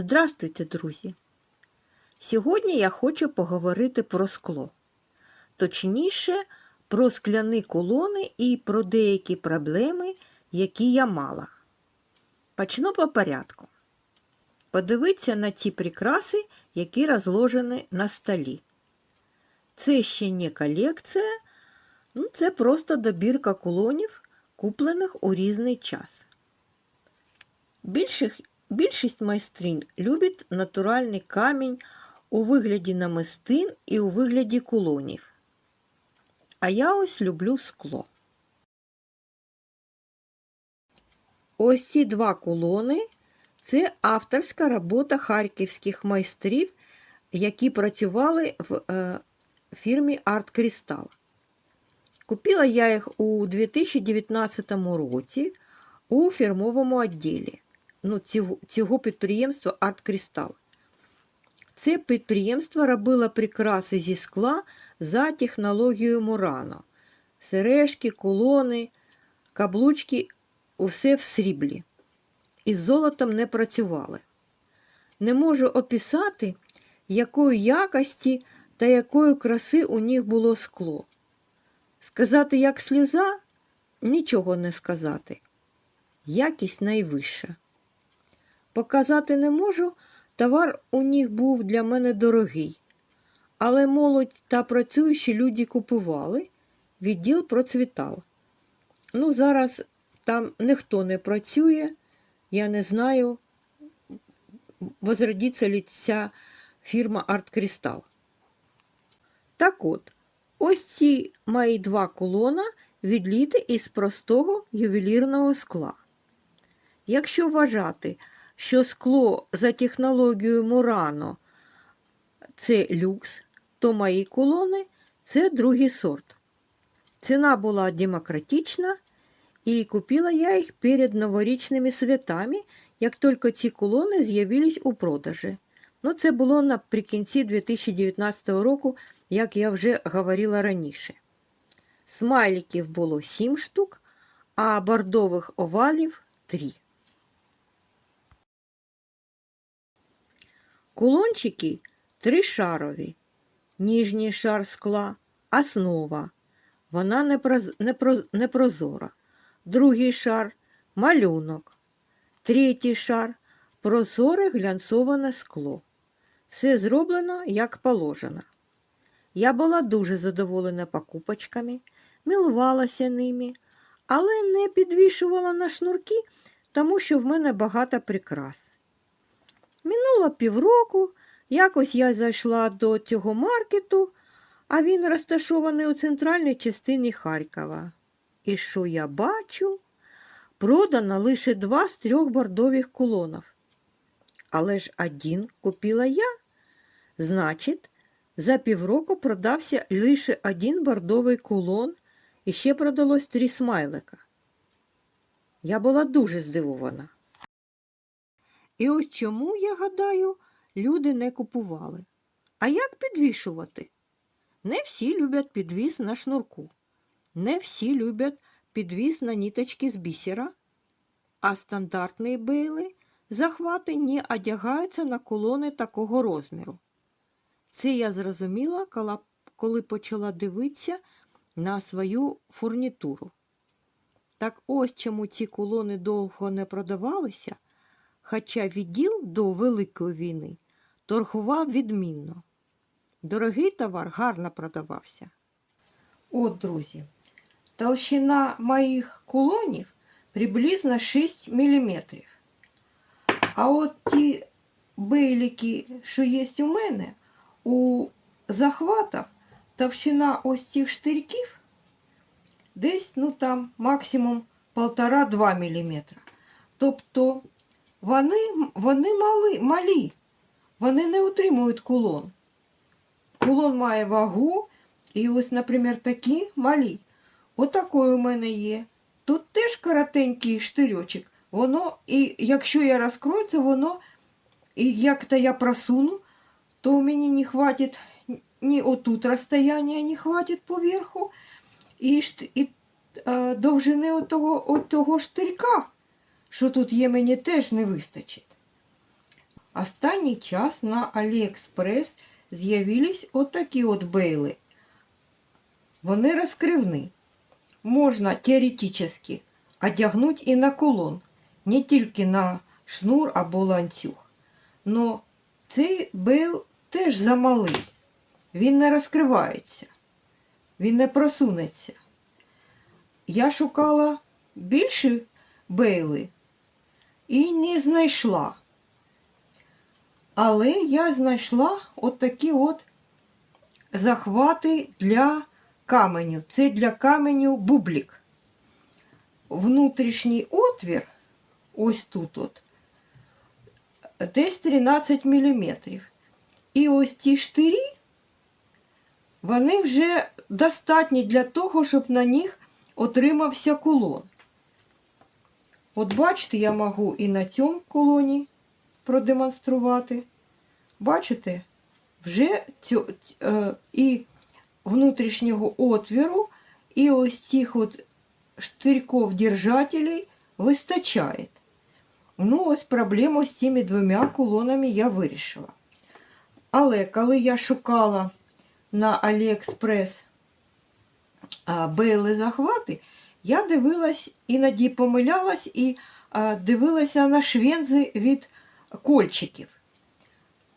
Здравствуйте, друзі! Сьогодні я хочу поговорити про скло. Точніше, про скляні колони і про деякі проблеми, які я мала. Почну по порядку. Подивіться на ті прикраси, які розложені на столі. Це ще не колекція, ну, це просто добірка кулонів, куплених у різний час. Більших, більшість майстринь любить натуральний камінь у вигляді намистин і у вигляді кулонів. А я ось люблю скло. Ось ці два кулони це авторська робота харківських майстрів, які працювали в е, фірмі Арт Крістал. Купила я їх у 2019 році у фірмовому відділі ну, цього, цього підприємства Арт Крістал. Це підприємство робило прикраси зі скла за технологією Мурано. Сережки, колони, каблучки усе в сріблі. Із золотом не працювали. Не можу описати, якої якості та якої краси у них було скло. Сказати, як сльоза, нічого не сказати. Якість найвища. Показати не можу, товар у них був для мене дорогий. Але молодь та працюючі люди купували, відділ процвітав. Ну, зараз там ніхто не працює, я не знаю, возродиться ли ця фірма Арт Крістал. Так от, ось ці мої два колона відліти із простого ювелірного скла. Якщо вважати, що скло за технологією Мурано це люкс, то мої колони це другий сорт. Ціна була демократична, і купила я їх перед новорічними святами, як тільки ці колони з'явились у продажі. Ну, це було наприкінці 2019 року, як я вже говорила раніше. Смайликів було 7 штук, а бордових овалів 3. Кулончики тришарові, ніжній шар скла, основа. Вона непроз... непроз... непрозора. Другий шар малюнок. Третій шар прозоре глянцоване скло. Все зроблено як положено. Я була дуже задоволена покупочками, милувалася ними, але не підвішувала на шнурки, тому що в мене багато прикрас. Минуло півроку, якось я зайшла до цього маркету, а він розташований у центральній частині Харкова. І що я бачу? Продано лише два з трьох бордових кулонів. Але ж один купила я. Значить, за півроку продався лише один бордовий кулон і ще продалось три смайлика. Я була дуже здивована. І ось чому, я гадаю, люди не купували. А як підвішувати? Не всі люблять підвіс на шнурку, не всі люблять підвіс на ніточки з бісера, а стандартні бейли захвати не одягаються на колони такого розміру. Це я зрозуміла, коли почала дивитися на свою фурнітуру. Так ось чому ці колони довго не продавалися хоча відділ до Великої війни торгував відмінно. Дорогий товар гарно продавався. От, друзі, толщина моїх кулонів приблизно 6 мм. А от ті бейлики, що є у мене, у захватів товщина ось цих штирків десь ну там максимум 1,5-2 мм. Тобто вони вони мали, малі, вони не утримують кулон. Кулон має вагу, і ось, наприклад, такі малі. Отакий у мене є. Тут теж коротенький штирьочок. Воно, і якщо я розкрою це, воно, і як-то я просуну, то мені не хватить ні отут розстояння не хватить поверху, і, і е, довжини отого, отого штирька що тут є, мені теж не вистачить. Останній час на Аліекспрес з'явились отакі от бейли. Вони розкривні. Можна теоретично одягнути і на кулон, не тільки на шнур або ланцюг. Но цей бейл теж замалий. Він не розкривається, він не просунеться. Я шукала більші бейли і не знайшла. Але я знайшла от такі от захвати для каменю. Це для каменю бублік. Внутрішній отвір, ось тут от, десь 13 мм. І ось ці штирі, вони вже достатні для того, щоб на них отримався кулон. От бачите, я можу і на цьому колоні продемонструвати. Бачите, вже цю, е, і внутрішнього отвіру, і ось цих от штирьков держателей вистачає. Ну, ось проблему з цими двома колонами я вирішила. Але коли я шукала на а, бейли захвати, я дивилась, іноді помилялась і дивилася на швензи від кольчиків.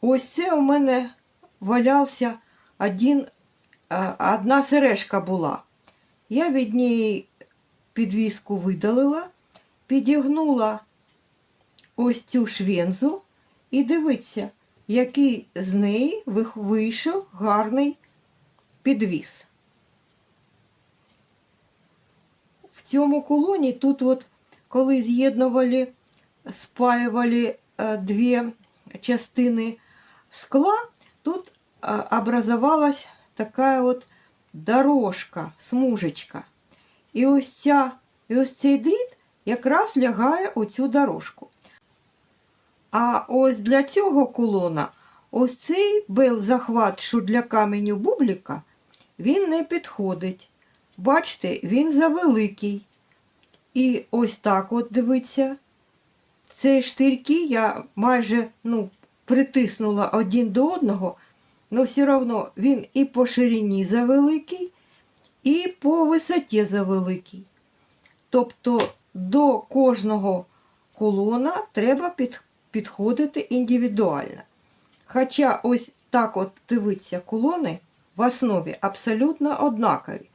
Ось це у мене валявся один, одна сережка була. Я від неї підвіску видалила, підігнула ось цю швензу і дивіться, який з неї вийшов гарний підвіс. В цьому колоні тут, от, коли з'єднували, спаювали е, дві частини скла, тут е, образовалась така от дорожка, смужечка. І ось, ця, і ось цей дріт якраз лягає у цю дорожку. А ось для цього колона, ось цей бел-захват, що для каменю бубліка, він не підходить. Бачите, він завеликий. І ось так от дивіться. Ці штирки я майже ну, притиснула один до одного, але все одно він і по ширині завеликий, і по висоті завеликий. Тобто до кожного колона треба підходити індивідуально. Хоча ось так от дивиться колони в основі абсолютно однакові.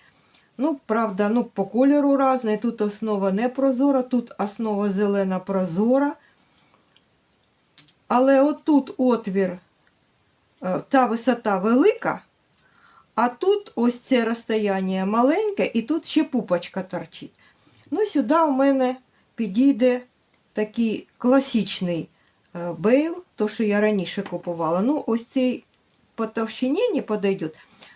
Ну, правда, ну, по кольору різний. Тут основа не прозора, тут основа зелена прозора. Але отут отвір, е, та висота велика, а тут ось це розстояння маленьке, і тут ще пупочка торчить. Ну, сюди у мене підійде такий класичний е, бейл, то, що я раніше купувала. Ну, ось цей по товщині не підійде.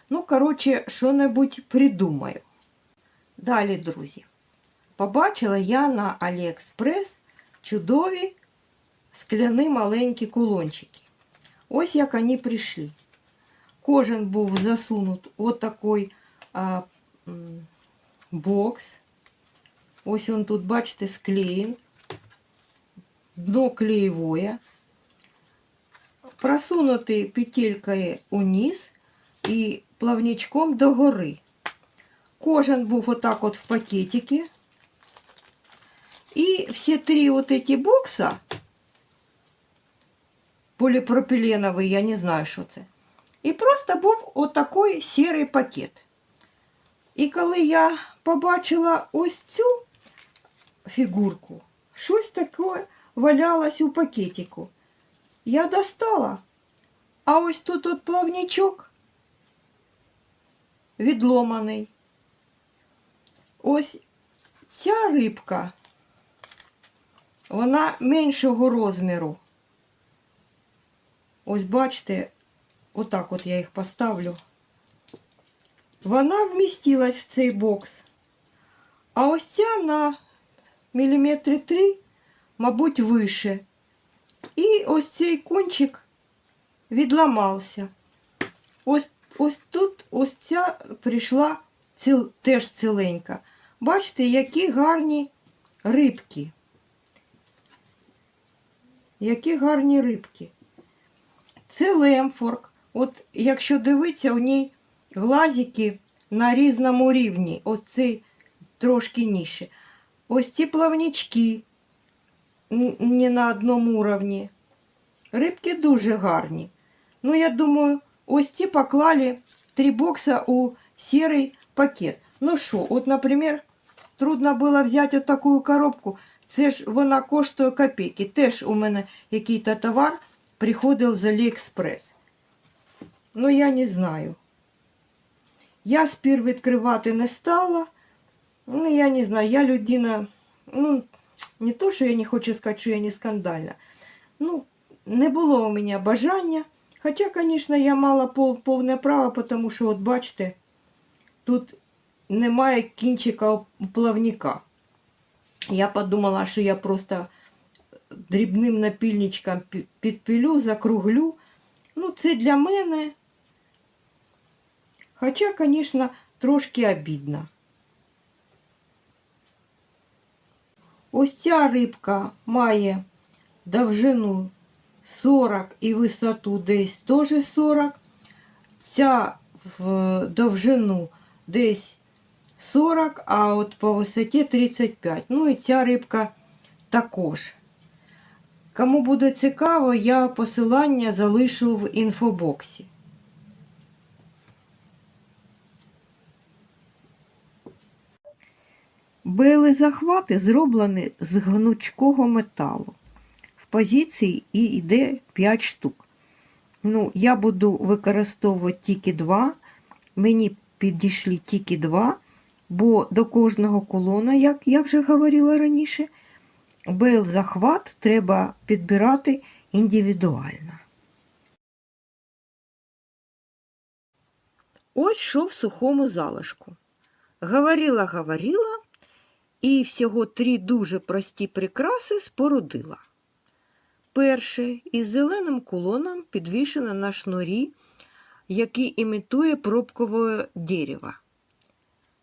Ну, коротше, що-небудь придумаю. Далі, друзі, побачила я на Аліекспрес чудові скляні маленькі кулончики. Ось як вони прийшли. Кожен був засунут от такий а, бокс. Ось он тут, бачите, склеєн. Дно клеєвое. Просунутий петелькою униз і плавничком догори. Кожен був отак от в пакетике. І всі три вот эти бокса, поліпропіленовий, я не знаю, що це. І просто був отакий сірий пакет. І коли я побачила ось цю фігурку, щось таке валялось у пакетику. Я достала, а ось тут от плавничок відломаний. Ось ця рибка, вона меншого розміру. Ось бачите, отак от я їх поставлю. Вона вмістилась в цей бокс. А ось ця на міліметри 3, мабуть, вище. І ось цей кончик відламався. Ось, ось тут ось ця прийшла ціл, теж ціленька. Бачите, які гарні рибки. Які гарні рибки. Це лемфорк. От якщо дивитися, у ній глазики на різному рівні. Оцей трошки нижче. Ось ці плавнички не на одному уровні. Рибки дуже гарні. Ну, я думаю, ось ці поклали три бокса у серий пакет. Ну що, от, наприклад, трудно було взяти от таку коробку. Це ж вона коштує копійки. Теж у мене який-то товар приходив з Аліекспрес. Ну, я не знаю. Я спір відкривати не стала. Ну, я не знаю, я людина, ну, не то, що я не хочу сказати, що я не скандальна. Ну, не було у мене бажання. Хоча, звісно, я мала повне право, тому що, от бачите, тут немає кінчика плавника. Я подумала, що я просто дрібним напільничком пі- підпілю, закруглю. Ну, це для мене. Хоча, звісно, трошки обідно. Ось ця рибка має довжину 40 і висоту десь теж 40. Ця в довжину десь 40, а от по висоті 35. Ну і ця рибка також. Кому буде цікаво, я посилання залишу в інфобоксі. Бели захвати зроблені з гнучкого металу. В позиції і йде 5 штук. Ну, я буду використовувати тільки два. Мені підійшли тільки два, бо до кожного колона, як я вже говорила раніше, бел захват треба підбирати індивідуально. Ось що в сухому залишку. Говорила, говорила, і всього три дуже прості прикраси спорудила. Перше із зеленим кулоном підвішено на шнурі, який імітує пробкове дерево.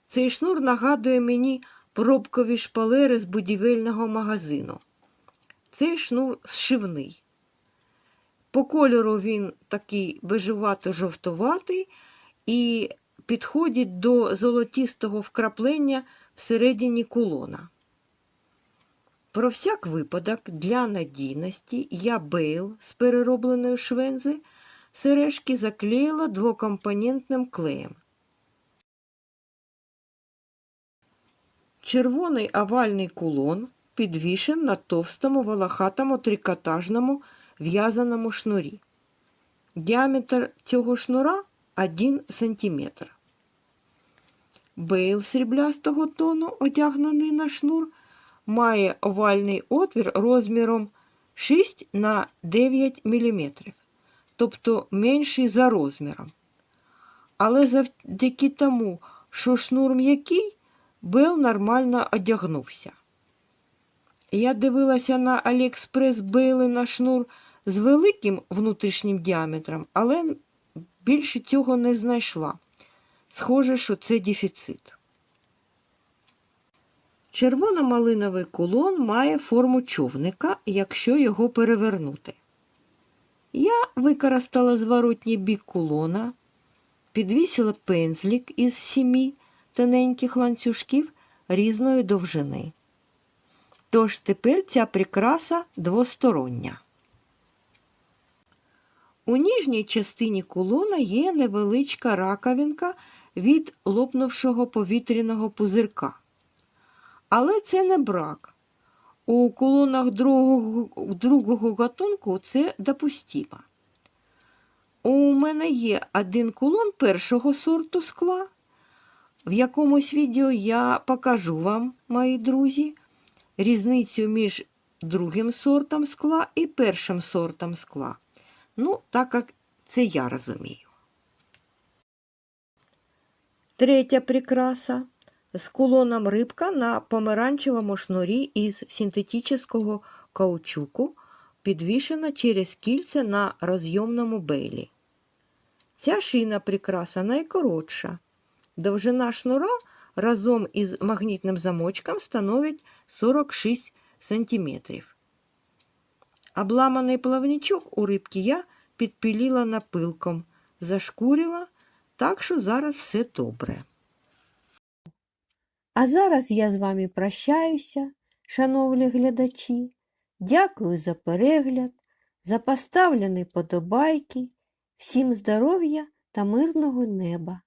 Цей шнур нагадує мені пробкові шпалери з будівельного магазину. Цей шнур зшивний. По кольору він такий бежевато-жовтуватий і підходить до золотістого вкраплення всередині кулона. Про всяк випадок для надійності я бейл з переробленої швензи сережки заклеїла двокомпонентним клеєм. Червоний овальний кулон підвішен на товстому волохатому трикотажному в'язаному шнурі. Діаметр цього шнура 1 см. Бейл сріблястого тону, одягнений на шнур, має овальний отвір розміром 6 на 9 мм, тобто менший за розміром. Але завдяки тому, що шнур м'який, Бел нормально одягнувся. Я дивилася на Аліекспрес Бейли на шнур з великим внутрішнім діаметром, але більше цього не знайшла. Схоже, що це дефіцит. Червоно-малиновий кулон має форму човника, якщо його перевернути. Я використала зворотній бік кулона, підвісила пензлик із сімі тоненьких ланцюжків різної довжини. Тож тепер ця прикраса двостороння. У ніжній частині кулона є невеличка раковинка від лопнувшого повітряного пузирка. Але це не брак. У кулонах другого, другого гатунку це допустимо. У мене є один кулон першого сорту скла. В якомусь відео я покажу вам, мої друзі, різницю між другим сортом скла і першим сортом скла. Ну, так як це я розумію. Третя прикраса з кулоном рибка на помаранчевому шнурі із синтетичного каучуку, підвішена через кільце на розйомному бейлі. Ця шийна прикраса найкоротша. Довжина шнура разом із магнітним замочком становить 46 см. Обламаний плавничок у рибки я підпіліла напилком, зашкурила, так що зараз все добре. А зараз я з вами прощаюся, шановні глядачі. Дякую за перегляд, за поставлені подобайки. Всім здоров'я та мирного неба!